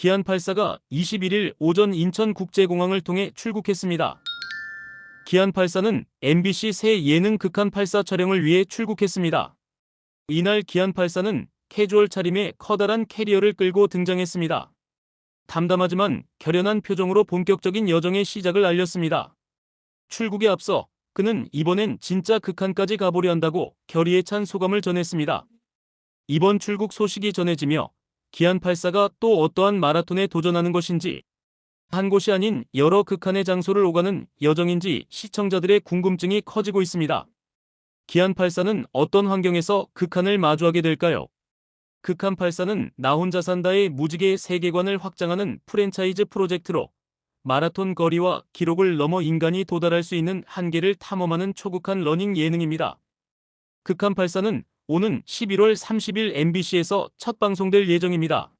기안 84가 21일 오전 인천국제공항을 통해 출국했습니다. 기안 84는 MBC 새 예능 극한 84 촬영을 위해 출국했습니다. 이날 기안 84는 캐주얼 차림에 커다란 캐리어를 끌고 등장했습니다. 담담하지만 결연한 표정으로 본격적인 여정의 시작을 알렸습니다. 출국에 앞서 그는 이번엔 진짜 극한까지 가보려 한다고 결의에 찬 소감을 전했습니다. 이번 출국 소식이 전해지며 기안84가 또 어떠한 마라톤에 도전하는 것인지 한 곳이 아닌 여러 극한의 장소를 오가는 여정인지 시청자들의 궁금증이 커지고 있습니다. 기안84는 어떤 환경에서 극한을 마주하게 될까요? 극한84는 나 혼자 산다의 무지개 세계관을 확장하는 프랜차이즈 프로젝트로 마라톤 거리와 기록을 넘어 인간이 도달할 수 있는 한계를 탐험하는 초극한 러닝 예능입니다. 극한84는 오는 11월 30일 MBC에서 첫 방송될 예정입니다.